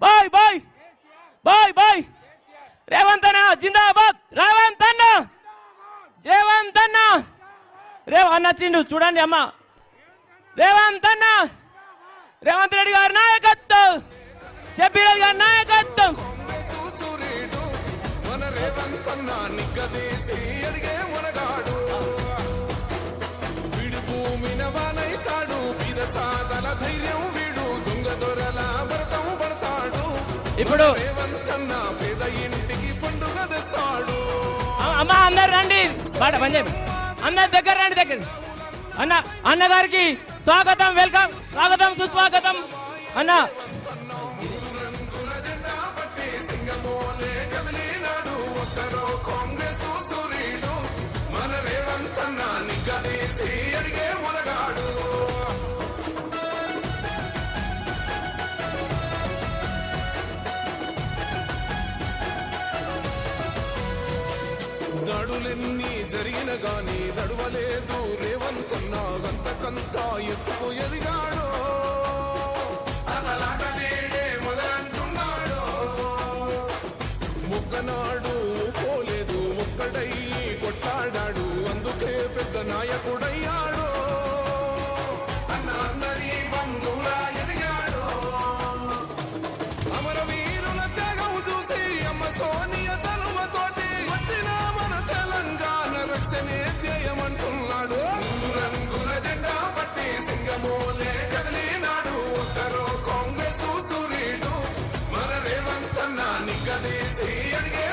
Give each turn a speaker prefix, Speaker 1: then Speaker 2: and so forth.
Speaker 1: Bye bye. Bye bye. Revanth అన్న జిందాబాద్. రేవంత్ అన్న. రేవంత్ అన్న. రేవ అన్న చిండు చూడండి అమ్మ. రేవంత్ అన్న. రేవంత్ రెడ్డి గారి నాయకత్వం. షబ్బీర్ గారి నాయకత్వం.
Speaker 2: సూర్యుడు మన రేవంతన్న అడిగే మునగాడు.
Speaker 1: ఇప్పుడు అమ్మ అందరు రండి. పాట పని అన్న దగ్గర రండి దగ్గర. అన్న అన్నగారికి స్వాగతం వెల్కమ్. స్వాగతం సుస్వాగతం. అన్న.
Speaker 2: కాంగ్రెస్ దాడులెన్ని జరిగిన గాని నడవలేదు. రేవంతన్న గంతకంత ఎత్తుకు ఎదిగాడు. అసలాట ముక్కనాడు పోలేదు ముక్కడై కొట్లాడాడు. అందుకే పెద్ద నాయకుడయ్యా. రేవంతన్న నిగ్గదీసి అడిగే